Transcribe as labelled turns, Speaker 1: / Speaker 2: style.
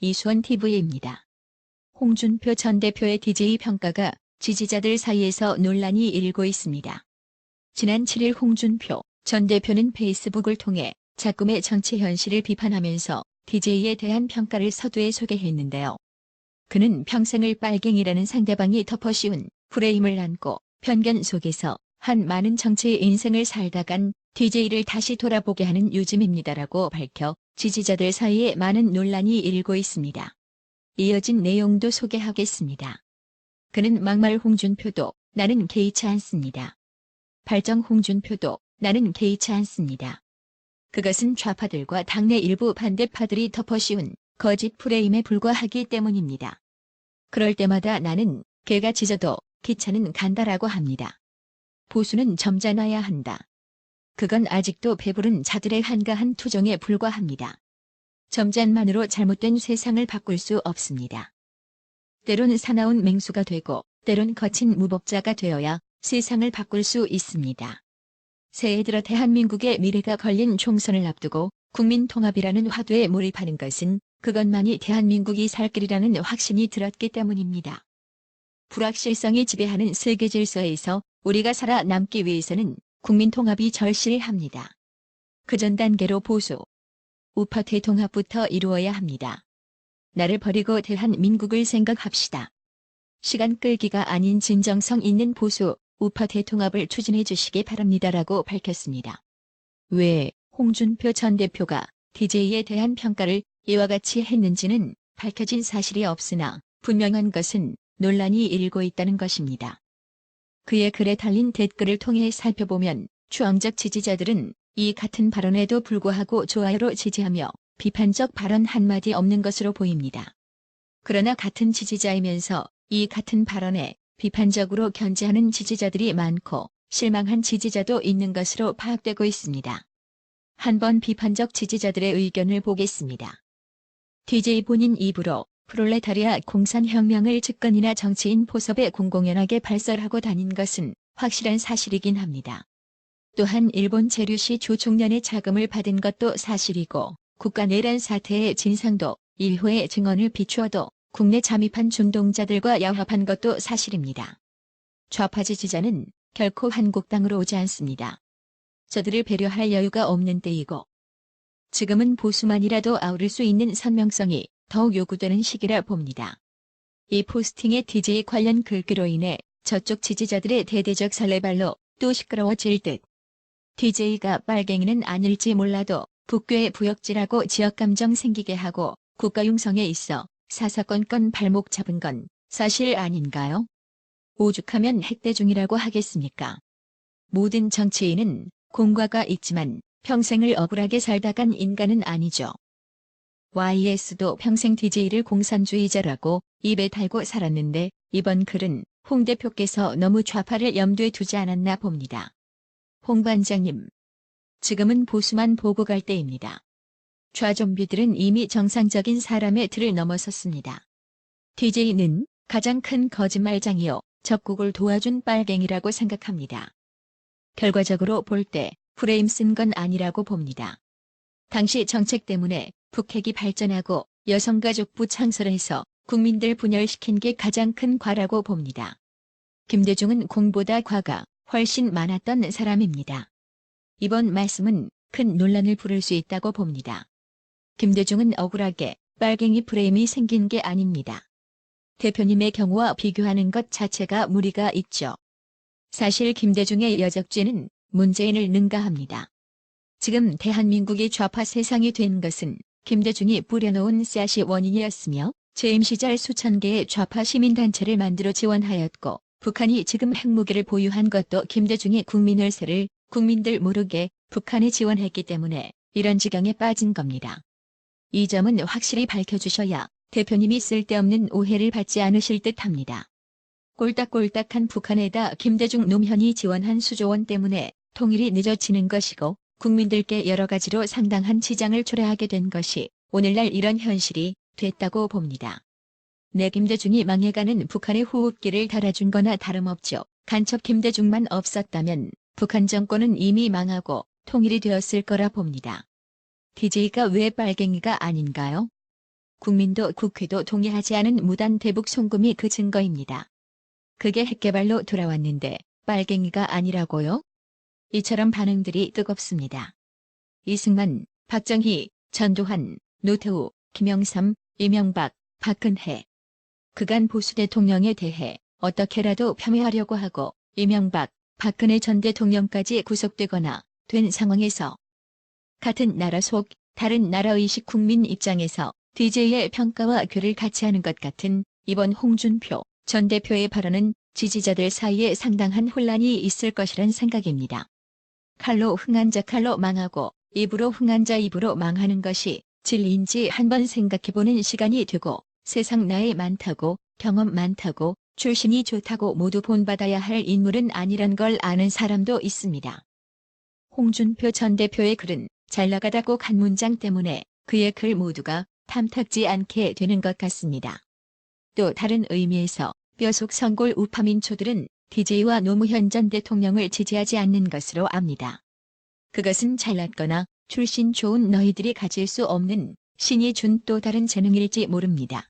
Speaker 1: 이수원 TV입니다. 홍준표 전 대표의 DJ 평가가 지지자들 사이에서 논란이 일고 있습니다. 지난 7일 홍준표 전 대표는 페이스북을 통해 작금의 정치 현실을 비판하면서 DJ에 대한 평가를 서두에 소개했는데요. 그는 평생을 빨갱이라는 상대방이 덮어씌운 프레임을 안고 편견 속에서 한 많은 정치의 인생을 살다간 DJ를 다시 돌아보게 하는 요즘입니다라고 밝혀 지지자들 사이에 많은 논란이 일고 있습니다. 이어진 내용도 소개하겠습니다. 그는 막말 홍준표도 나는 개의치 않습니다. 발정 홍준표도 나는 개의치 않습니다. 그것은 좌파들과 당내 일부 반대파들이 덮어씌운 거짓 프레임에 불과하기 때문입니다. 그럴 때마다 나는 개가 짖어도 기차는 간다라고 합니다. 보수는 점잖아야 한다. 그건 아직도 배부른 자들의 한가한 투정에 불과합니다. 점잔만으로 잘못된 세상을 바꿀 수 없습니다. 때론 사나운 맹수가 되고 때론 거친 무법자가 되어야 세상을 바꿀 수 있습니다. 새해 들어 대한민국의 미래가 걸린 총선을 앞두고 국민통합이라는 화두에 몰입하는 것은 그것만이 대한민국이 살 길이라는 확신이 들었기 때문입니다. 불확실성이 지배하는 세계 질서에서 우리가 살아남기 위해서는 국민통합이 절실합니다. 그 전 단계로 보수, 우파 대통합부터 이루어야 합니다. 나를 버리고 대한민국을 생각합시다. 시간 끌기가 아닌 진정성 있는 보수, 우파 대통합을 추진해 주시기 바랍니다라고 밝혔습니다. 왜 홍준표 전 대표가 DJ에 대한 평가를 이와 같이 했는지는 밝혀진 사실이 없으나 분명한 것은 논란이 일고 있다는 것입니다. 그의 글에 달린 댓글을 통해 살펴보면 추앙적 지지자들은 이 같은 발언에도 불구하고 좋아요로 지지하며 비판적 발언 한마디 없는 것으로 보입니다. 그러나 같은 지지자이면서 이 같은 발언에 비판적으로 견제하는 지지자들이 많고 실망한 지지자도 있는 것으로 파악되고 있습니다. 한번 비판적 지지자들의 의견을 보겠습니다. DJ 본인 입으로 프롤레타리아 공산혁명을 집권이나 정치인 포섭에 공공연하게 발설하고 다닌 것은 확실한 사실이긴 합니다. 또한 일본 제류시 조총련의 자금을 받은 것도 사실이고 국가 내란 사태의 진상도 일호의 증언을 비추어도 국내 잠입한 중동자들과 야합한 것도 사실입니다. 좌파 지지자는 결코 한국당으로 오지 않습니다. 저들을 배려할 여유가 없는 때이고 지금은 보수만이라도 아우를 수 있는 선명성이 더욱 요구되는 시기라 봅니다. 이 포스팅의 DJ 관련 글귀로 인해 저쪽 지지자들의 대대적 설레발로 또 시끄러워질 듯. DJ가 빨갱이는 아닐지 몰라도 북괴의 부역질하고 지역감정 생기게 하고 국가융성에 있어 사사건건 발목 잡은 건 사실 아닌가요? 오죽하면 핵대 중이라고 하겠습니까? 모든 정치인은 공과가 있지만 평생을 억울하게 살다간 인간은 아니죠. YS도 평생 DJ를 공산주의자라고 입에 달고 살았는데 이번 글은 홍 대표께서 너무 좌파를 염두에 두지 않았나 봅니다. 홍 반장님. 지금은 보수만 보고 갈 때입니다. 좌좀비들은 이미 정상적인 사람의 틀을 넘어섰습니다. DJ는 가장 큰 거짓말장이요. 적국을 도와준 빨갱이라고 생각합니다. 결과적으로 볼 때 프레임 쓴 건 아니라고 봅니다. 당시 정책 때문에 북핵이 발전하고 여성가족부 창설해서 국민들 분열시킨 게 가장 큰 과라고 봅니다. 김대중은 공보다 과가 훨씬 많았던 사람입니다. 이번 말씀은 큰 논란을 부를 수 있다고 봅니다. 김대중은 억울하게 빨갱이 프레임이 생긴 게 아닙니다. 대표님의 경우와 비교하는 것 자체가 무리가 있죠. 사실 김대중의 여적죄는 문재인을 능가합니다. 지금 대한민국이 좌파 세상이 된 것은 김대중이 뿌려놓은 씨앗이 원인이었으며 재임 시절 수천 개의 좌파 시민단체를 만들어 지원하였고 북한이 지금 핵무기를 보유한 것도 김대중이 국민을 세를 국민들 모르게 북한에 지원했기 때문에 이런 지경에 빠진 겁니다. 이 점은 확실히 밝혀주셔야 대표님이 쓸데없는 오해를 받지 않으실 듯합니다. 꼴딱꼴딱한 북한에다 김대중 노무현이 지원한 수조원 때문에 통일이 늦어지는 것이고 국민들께 여러 가지로 상당한 지장을 초래하게 된 것이 오늘날 이런 현실이 됐다고 봅니다. 내 김대중이 망해가는 북한의 호흡기를 달아준 거나 다름없죠. 간첩 김대중만 없었다면 북한 정권은 이미 망하고 통일이 되었을 거라 봅니다. DJ가 왜 빨갱이가 아닌가요? 국민도 국회도 동의하지 않은 무단 대북 송금이 그 증거입니다. 그게 핵개발로 돌아왔는데 빨갱이가 아니라고요? 이처럼 반응들이 뜨겁습니다. 이승만, 박정희, 전두환, 노태우, 김영삼, 이명박, 박근혜. 그간 보수 대통령에 대해 어떻게라도 폄훼하려고 하고 이명박, 박근혜 전 대통령까지 구속되거나 된 상황에서 같은 나라 속 다른 나라 의식 국민 입장에서 DJ의 평가와 교를 같이 하는 것 같은 이번 홍준표 전 대표의 발언은 지지자들 사이에 상당한 혼란이 있을 것이란 생각입니다. 칼로 흥한 자 칼로 망하고 입으로 흥한 자 입으로 망하는 것이 진리인지 한번 생각해보는 시간이 되고 세상 나이 많다고 경험 많다고 출신이 좋다고 모두 본받아야 할 인물은 아니란 걸 아는 사람도 있습니다. 홍준표 전 대표의 글은 잘 나가다고 간 문장 때문에 그의 글 모두가 탐탁지 않게 되는 것 같습니다. 또 다른 의미에서 뼈속 성골 우파민초들은 DJ와 노무현 전 대통령을 지지하지 않는 것으로 압니다. 그것은 잘났거나 출신 좋은 너희들이 가질 수 없는 신이 준 또 다른 재능일지 모릅니다.